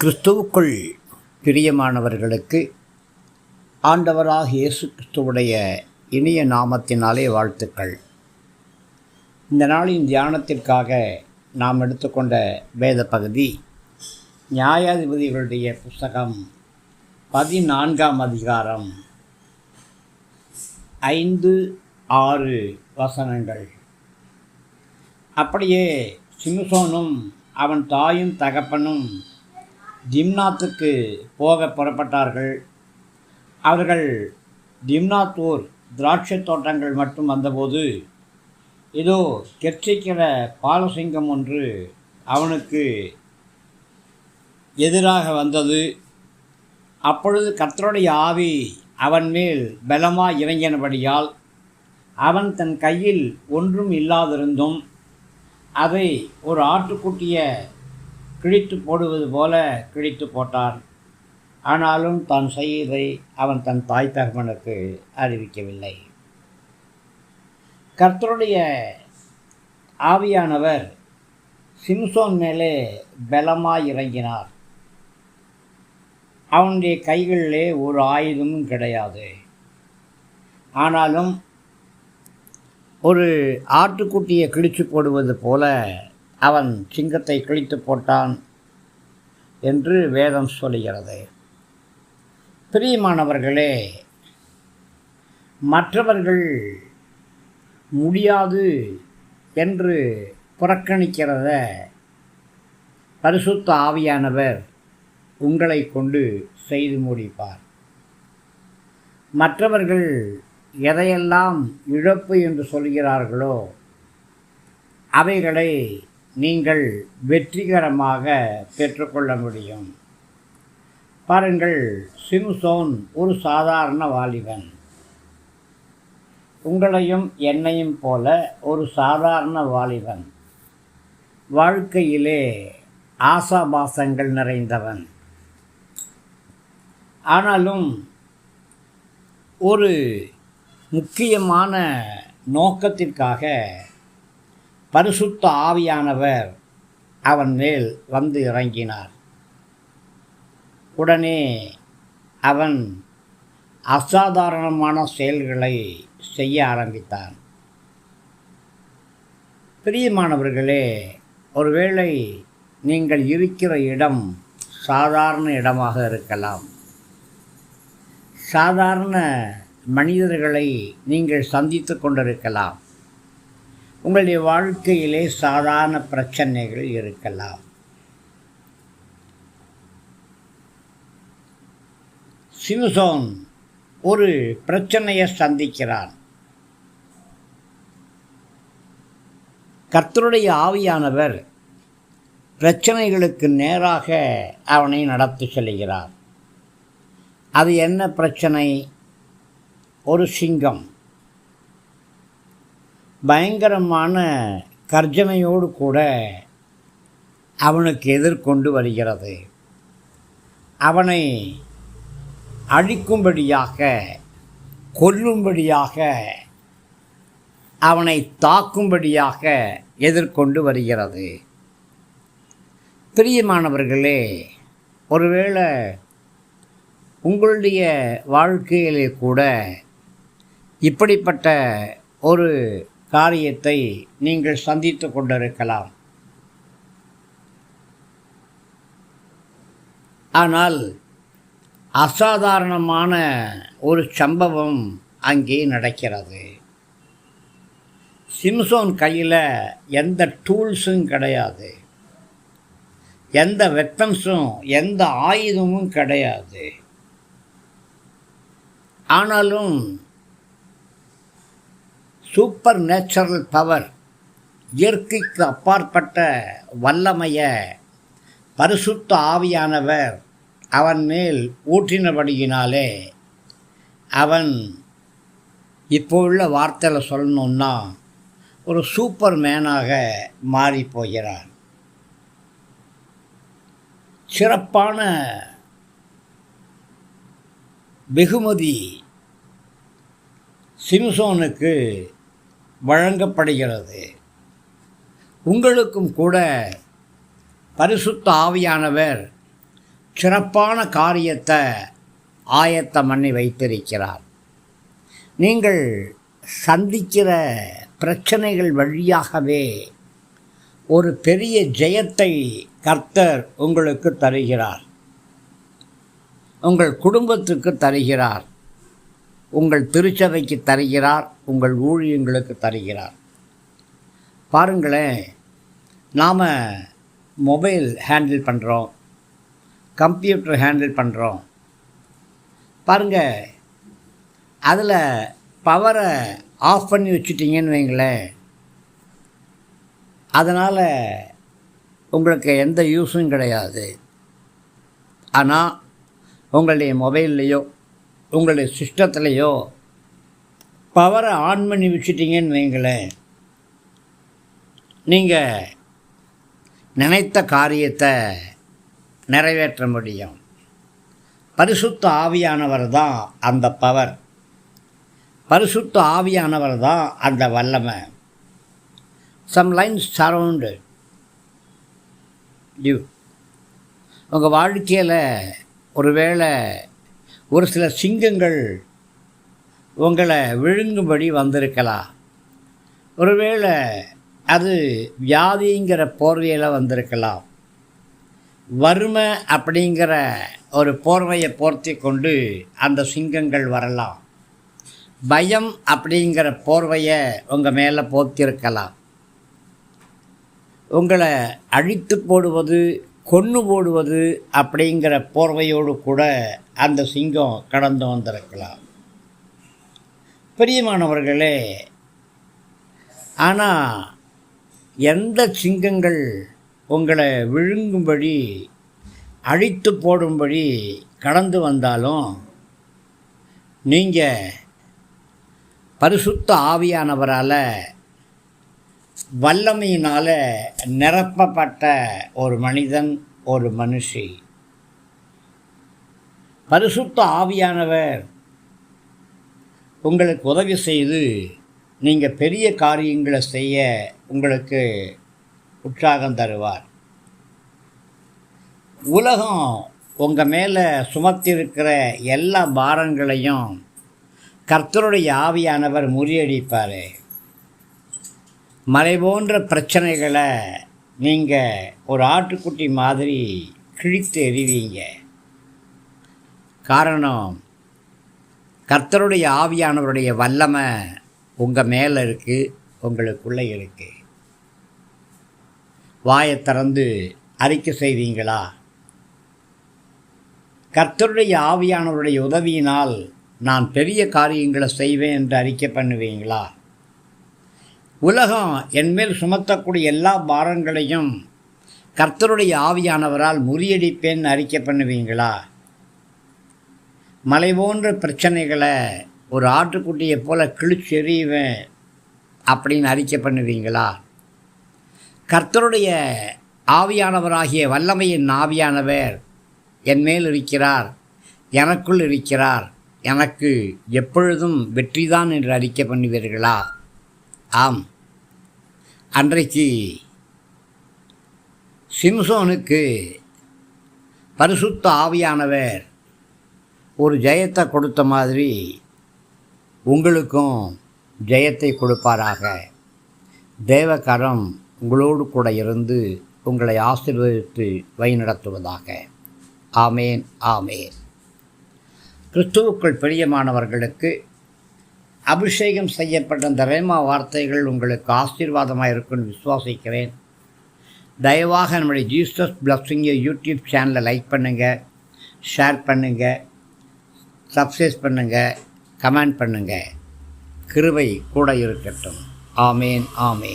கிறிஸ்துவுக்குள் பிரியமானவர்களுக்கு ஆண்டவராக இயேசு கிறிஸ்துவுடைய இனிய நாமத்தினாலே வாழ்த்துக்கள். இந்த நாளின் தியானத்திற்காக நாம் எடுத்துக்கொண்ட வேத பகுதி நியாயாதிபதிகளுடைய புஸ்தகம் பதினான்காம் அதிகாரம் ஐந்து ஆறு வசனங்கள். அப்படியே சிம்சோனும் அவன் தாயும் தகப்பனும் திம்னாத்துக்கு போக புறப்பட்டார்கள். அவர்கள் திம்னாத்தூர் திராட்சை தோட்டங்கள் மட்டும் வந்தபோது இதோ கெர்ச்சிக்கிற பாலசிங்கம் ஒன்று அவனுக்கு எதிராக வந்தது. அப்பொழுது கத்தருடைய ஆவி அவன் மேல் பலமாக இறங்கினபடியால் அவன் தன் கையில் ஒன்றும் இல்லாதிருந்தும் அதை ஒரு ஆட்டுக்குட்டியை கிழித்து போடுவது போல கிழித்து போட்டான். ஆனாலும் தான் செய்ததை அவன் தன் தாய் தகவனுக்கு அறிவிக்கவில்லை. கர்த்தருடைய ஆவியானவர் சிம்சோன் மேலே பலமாக இறங்கினார். அவனுடைய கைகளிலே ஒரு ஆயுதமும் கிடையாது. ஆனாலும் ஒரு ஆட்டுக்குட்டியை கிழிச்சு போடுவது போல அவன் சிங்கத்தை கிழித்து போட்டான் என்று வேதம் சொல்கிறது பிரியமானவர்களே மற்றவர்கள் முடியாது என்று புறக்கணிக்கிறத பரிசுத்த ஆவியானவர் உங்களை கொண்டு செய்து முடிப்பார். மற்றவர்கள் எதையெல்லாம் இழப்பு என்று சொல்கிறார்களோ அவைகளை நீங்கள் வெற்றிகரமாக பெற்றுக்கொள்ள முடியும். பாருங்கள் சிம்சோன் ஒரு சாதாரண வாலிபன். உங்களையும் என்னையும் போல ஒரு சாதாரண வாலிபன். வாழ்க்கையிலே ஆசாபாசங்கள் நிறைந்தவன். ஆனாலும் ஒரு முக்கியமான நோக்கத்திற்காக பரிசுத்த ஆவியானவர் அவன் மேல் வந்து இறங்கினார். உடனே அவன் அசாதாரணமான செயல்களை செய்ய ஆரம்பித்தான். பிரியமானவர்களே ஒருவேளை நீங்கள் இருக்கிற இடம் சாதாரண இடமாக இருக்கலாம். சாதாரண மனிதர்களை நீங்கள் சந்தித்து கொண்டிருக்கலாம். உங்களுடைய வாழ்க்கையிலே சாதாரண பிரச்சனைகள் இருக்கலாம். சிவசோன் ஒரு பிரச்சனையை சந்திக்கிறான். கர்த்தருடைய ஆவியானவர் பிரச்சனைகளுக்கு நேராக அவனை நடத்தி செல்கிறார். அது என்ன பிரச்சனை? ஒரு சிங்கம். பயங்கரமான கர்ஜனையோடு கூட அவனுக்கு எதிர்கொண்டு வருகிறது. அவனை அழிக்கும்படியாக கொல்லும்படியாக அவனை தாக்கும்படியாக எதிர்கொண்டு வருகிறது. பிரியமானவர்களே ஒருவேளை உங்களுடைய வாழ்க்கையிலே கூட இப்படிப்பட்ட ஒரு காரியத்தை நீங்கள் சந்தித்து கொண்டிருக்கலாம். ஆனால் அசாதாரணமான ஒரு சம்பவம் அங்கே நடக்கிறது. சிம்சோன் கையில் எந்த டூல்ஸும் கிடையாது. எந்த வெப்பன்ஸும் எந்த ஆயுதமும் கிடையாது. ஆனாலும் சூப்பர் நேச்சுரல் பவர் இயற்கைக்கு அப்பாற்பட்ட வல்லமைய பரிசுத்த ஆவியானவர் அவன் மேல் ஊற்றினபடியினாலே அவன் இப்போ உள்ள வார்த்தையில் சொல்லணுன்னா ஒரு சூப்பர் மேனாக மாறி போகிறான். சிறப்பான வெகுமதி சிம்சோனுக்கு வழங்கப்படுகிறது. உங்களுக்கும் கூட பரிசுத்த ஆவியானவர் சிறப்பான காரியத்தை ஆயத்தம் பண்ணி வைத்திருக்கிறார். நீங்கள் சந்திக்கிற பிரச்சனைகள் வழியாகவே ஒரு பெரிய ஜெயத்தை கர்த்தர் உங்களுக்கு தருகிறார். உங்கள் குடும்பத்துக்கு தருகிறார். உங்கள் திருச்சபைக்கு தருகிறார் உங்கள் ஊழியங்களுக்கு தருகிறார். பாருங்களேன் நாம் மொபைல் ஹேண்டில் பண்ணுறோம் கம்ப்யூட்டர் ஹேண்டில் பண்ணுறோம் பாருங்கள் அதில் பவரை ஆஃப் பண்ணி வச்சுட்டிங்கன்னு வைங்களேன். அதனால் உங்களுக்கு எந்த யூஸும் கிடையாது. ஆனால் உங்களுடைய மொபைல்லையோ உங்களுடைய சிஸ்டத்துலேயோ பவரை ஆன் பண்ணி வச்சுட்டிங்கன்னு வைங்களேன். நீங்கள் நினைத்த காரியத்தை நிறைவேற்ற முடியும். பரிசுத்த ஆவியானவர் தான் அந்த பவர். பரிசுத்த ஆவியானவர் தான் அந்த வல்லமை. சம் லைன்ஸ் சரவுண்டு யூ உங்கள் வாழ்க்கையில் ஒருவேளை ஒரு சில சிங்கங்கள் உங்களை விழுங்கும்படி வந்திருக்கலாம். ஒருவேளை அது வியாதிங்கிற போர்வையில் வந்திருக்கலாம். வறுமை அப்படிங்கிற ஒரு போர்வையை போர்த்தி கொண்டு அந்த சிங்கங்கள் வரலாம். பயம் அப்படிங்கிற போர்வையை உங்கள் மேலே போர்த்திருக்கலாம். உங்களை அழித்து போடுவது கொன்று போடுவது அப்படிங்கிற போர்வையோடு கூட அந்த சிங்கம் கடந்து வந்திருக்கலாம். பிரியமானவர்களே ஆனால் எந்த சிங்கங்கள் உங்களை விழுங்கும்படி அழித்து போடும்படி கடந்து வந்தாலும் நீங்கள் பரிசுத்த ஆவியானவரால் வல்லமையினால் நிரப்பப்பட்ட ஒரு மனிதன் ஒரு மனுஷி. பரிசுத்த ஆவியானவர் உங்களுக்கு உதவி செய்து நீங்கள் பெரிய காரியங்களை செய்ய உங்களுக்கு உற்சாகம் தருவார். உலகம் உங்கள் மேலே சுமத்திருக்கிற எல்லா பாரங்களையும் கர்த்தருடைய ஆவியானவர் முறியடிப்பார். மலை போன்ற பிரச்சனைகளை நீங்கள் ஒரு ஆட்டுக்குட்டி மாதிரி கிழித்து எறிவீங்க. காரணம் கர்த்தருடைய ஆவியானவருடைய வல்லமை உங்கள் மேலே இருக்குது உங்களுக்குள்ளே இருக்குது வாயை திறந்து அறிக்கை செய்வீங்களா? கர்த்தருடைய ஆவியானவருடைய உதவியினால் நான் பெரிய காரியங்களை செய்வேன் என்று அறிக்கை பண்ணுவீங்களா? உலகம் என்மேல் சுமத்தக்கூடிய எல்லா பாரங்களையும் கர்த்தருடைய ஆவியானவரால் முறியடிப்பேன் அறிக்கை பண்ணுவீங்களா? மலை போன்ற பிரச்சனைகளை ஒரு ஆட்டுக்குட்டியை போல் கிழிச்செறிவேன் அப்படின்னு அறிக்கை பண்ணுவீங்களா? கர்த்தருடைய ஆவியானவராகிய வல்லமையின் ஆவியானவர் என் மேல் இருக்கிறார் எனக்குள் இருக்கிறார் எனக்கு எப்பொழுதும் வெற்றிதான் என்று அறிக்கை பண்ணுவீர்களா? ஆம். அன்றைக்கு சிம்சோனுக்கு பரிசுத்த ஆவியானவர் ஒரு ஜெயத்தை கொடுத்த மாதிரி உங்களுக்கும் ஜெயத்தை கொடுப்பாராக. தேவகரம் உங்களோடு கூட இருந்து உங்களை ஆசீர்வதித்து வழிநடத்துவதாக. ஆமேன் ஆமேன். கிறிஸ்துவுக்குள் பிரியமானவர்களுக்கு அபிஷேகம் செய்யப்பட்ட இந்த ரேமா வார்த்தைகள் உங்களுக்கு ஆசீர்வாதமாக இருக்குன்னு விசுவாசிக்கிறேன். தயவாக நம்முடைய ஜீசஸ் பிளஸ்ஸிங்கை யூடியூப் சேனலை லைக் பண்ணுங்கள் ஷேர் பண்ணுங்கள் சப்ஸ்கிரைப் பண்ணுங்கள் கமெண்ட் பண்ணுங்கள் கிருவை கூட இருக்கட்டும். ஆமேன் ஆமேன்.